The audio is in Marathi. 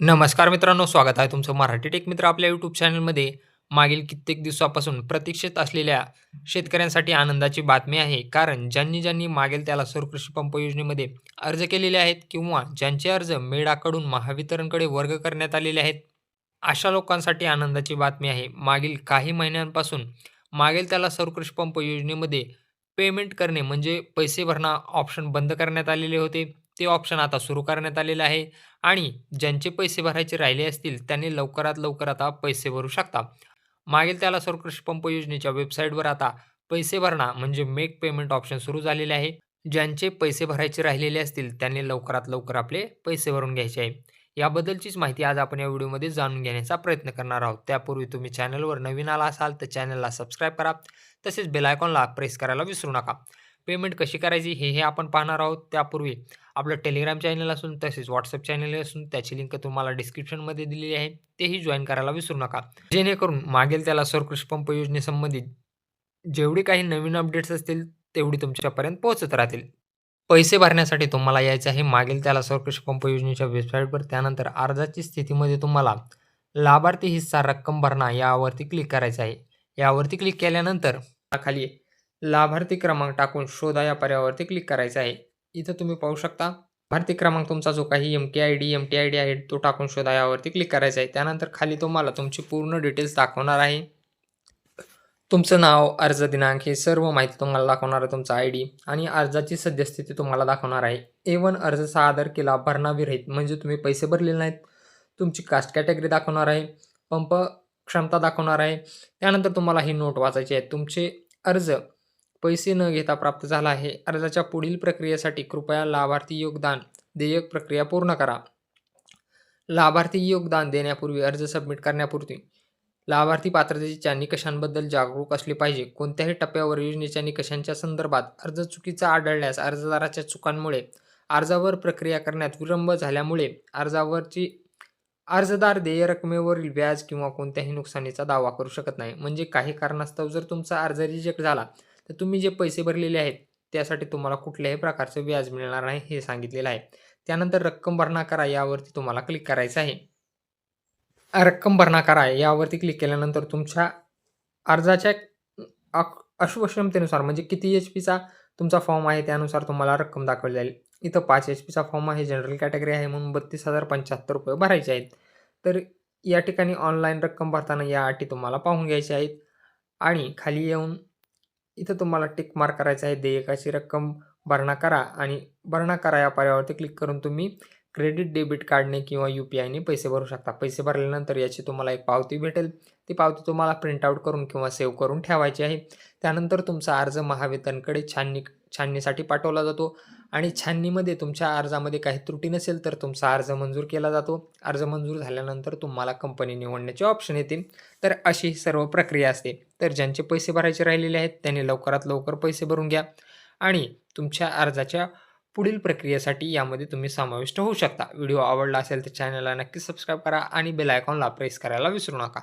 नमस्कार मित्रांनो, स्वागत आहे तुमचं मराठी टेक मित्र आपल्या यूट्यूब चॅनलमध्ये. मागील कित्येक दिवसापासून प्रतीक्षित असलेल्या शेतकऱ्यांसाठी आनंदाची बातमी आहे. कारण ज्यांनी ज्यांनी मागेल त्याला सौर कृषी पंप योजनेमध्ये अर्ज केलेले आहेत किंवा ज्यांचे अर्ज मेडाकडून महावितरणकडे वर्ग करण्यात आलेले आहेत, अशा लोकांसाठी आनंदाची बातमी आहे. मागील काही महिन्यांपासून मागेल त्याला सौर कृषी पंप योजनेमध्ये पेमेंट करणे म्हणजे पैसे भरणं ऑप्शन बंद करण्यात आलेले होते. ते ऑप्शन आता सुरू करण्यात आलेलं आहे आणि ज्यांचे पैसे भरायचे राहिले असतील त्यांनी लवकरात लवकर आता पैसे भरू शकता. मागील त्याला सौर कृषी पंप योजनेच्या वेबसाईटवर आता पैसे भरणा म्हणजे मेक पेमेंट ऑप्शन सुरू झालेले आहे. ज्यांचे पैसे भरायचे राहिलेले असतील त्यांनी लवकरात लवकर आपले पैसे भरून घ्यायचे आहे. याबद्दलचीच माहिती आज आपण या व्हिडिओमध्ये जाणून घेण्याचा प्रयत्न करणार आहोत. त्यापूर्वी तुम्ही चॅनलवर नवीन आला असाल तर चॅनलला सबस्क्राईब करा. तसेच बेलायकॉनला प्रेस करायला विसरू नका. पेमेंट कशी करायची हे हे आपण पाहणार आहोत. त्यापूर्वी आपलं टेलिग्राम चॅनल असून तसेच व्हॉट्सअप चॅनल असून त्याची लिंक तुम्हाला डिस्क्रिप्शनमध्ये दिलेली आहे. तेही जॉईन करायला विसरू नका. जेणेकरून मागेल त्याला सौर पंप योजनेसंबंधित जेवढी काही नवीन अपडेट्स असतील तेवढी तुमच्यापर्यंत पोहोचत राहतील. पैसे भरण्यासाठी तुम्हाला यायचं आहे मागेल त्याला सौर पंप योजनेच्या वेबसाईटवर. त्यानंतर अर्जाची स्थितीमध्ये तुम्हाला लाभार्थी हिस्सा रक्कम भरणा यावरती क्लिक करायचं आहे. यावरती क्लिक केल्यानंतर खाली लाभार्थी क्रमांक टाकून शोधा या पर्यायावरती क्लिक करायचं आहे. इथं तुम्ही पाहू शकता लाभार्थी क्रमांक तुमचा जो काही एम-के-आय-डी, एम-टी-आय-डी आहे तो टाकून शोधा यावरती क्लिक करायचा आहे. त्यानंतर खाली तुम्हाला तुमची पूर्ण डिटेल्स दाखवणार आहे. तुमचं नाव, अर्ज दिनांक हे सर्व माहिती तुम्हाला दाखवणार आहे. तुमचा आय-डी आणि अर्जाची सद्यस्थिती तुम्हाला दाखवणार आहे. ए-वन अर्ज सादर केला भरणाविरहित म्हणजे तुम्ही पैसे भरलेले नाहीत. तुमची कास्ट कॅटेगरी दाखवणार आहे. पंप क्षमता दाखवणार आहे. त्यानंतर तुम्हाला ही नोट वाचायची आहे. तुमचे अर्ज पैसे न घेता प्राप्त झाला आहे. अर्जाच्या पुढील प्रक्रियेसाठी कृपया लाभार्थी योगदान देयक प्रक्रिया पूर्ण करा. लाभार्थी योगदान देण्यापूर्वी अर्ज सबमिट करण्यापूर्वी लाभार्थी पात्रतेच्या निकषांबद्दल जागरूक असले पाहिजे. कोणत्याही टप्प्यावर योजनेच्या निकषांच्या संदर्भात अर्ज चुकीचा आढळल्यास अर्जदाराच्या चुकांमुळे अर्जावर प्रक्रिया करण्यात विलंब झाल्यामुळे अर्जावरची अर्जदार देय रकमेवरील व्याज किंवा कोणत्याही नुकसानीचा दावा करू शकत नाही. म्हणजे काही कारणास्तव जर तुमचा अर्ज रिजेक्ट झाला तर तुम्ही जे पैसे भरलेले आहेत त्यासाठी तुम्हाला कुठल्याही प्रकारचं व्याज मिळणार नाही हे सांगितलेलं आहे. त्यानंतर रक्कम भरणा करा यावरती तुम्हाला क्लिक करायचं आहे. रक्कम भरणा करा यावरती क्लिक केल्यानंतर तुमच्या अर्जाच्या अक अश्वक्षमतेनुसार म्हणजे किती एच-पीचा तुमचा फॉर्म आहे त्यानुसार तुम्हाला रक्कम दाखवली जाईल. इथं पाच एच-पीचा फॉर्म आहे जनरल कॅटेगरी आहे म्हणून ₹32,075 भरायचे आहेत. तर या ठिकाणी ऑनलाईन रक्कम भरताना या अटी तुम्हाला पाहून घ्यायच्या आहेत आणि खाली येऊन इथं तुम्हाला टिक मार्क करायचं आहे. देयकाची रक्कम भरणा करा आणि भरणा करा या पर्यायावरती क्लिक करून तुम्ही क्रेडिट डेबिट कार्डने किंवा यू-पी-आयने पैसे भरू शकता. पैसे भरल्यानंतर याची तुम्हाला एक पावती भेटेल. ती पावती तुम्हाला प्रिंटआउट करून किंवा सेव्ह करून ठेवायची आहे. त्यानंतर तुमचा अर्ज महावितरणकडे छाननी छाननीसाठी पाठवला जातो आणि छाननीमध्ये तुमच्या अर्जामध्ये काही त्रुटी नसेल तर तुमचा अर्ज मंजूर केला जातो. अर्ज मंजूर झाल्यानंतर तुम्हाला कंपनी निवडण्याचे ऑप्शन येतील. तर अशी सर्व प्रक्रिया असते. तर ज्यांचे पैसे भरायचे राहिलेले आहेत त्यांनी लवकरात लवकर पैसे भरून घ्या आणि तुमच्या अर्जाच्या पुढील प्रक्रियेसाठी यामध्ये तुम्ही समाविष्ट होऊ शकता. व्हिडिओ आवडला असेल तर चॅनलला नक्की सबस्क्राईब करा आणि बेल आयकॉनला प्रेस करायला विसरू नका.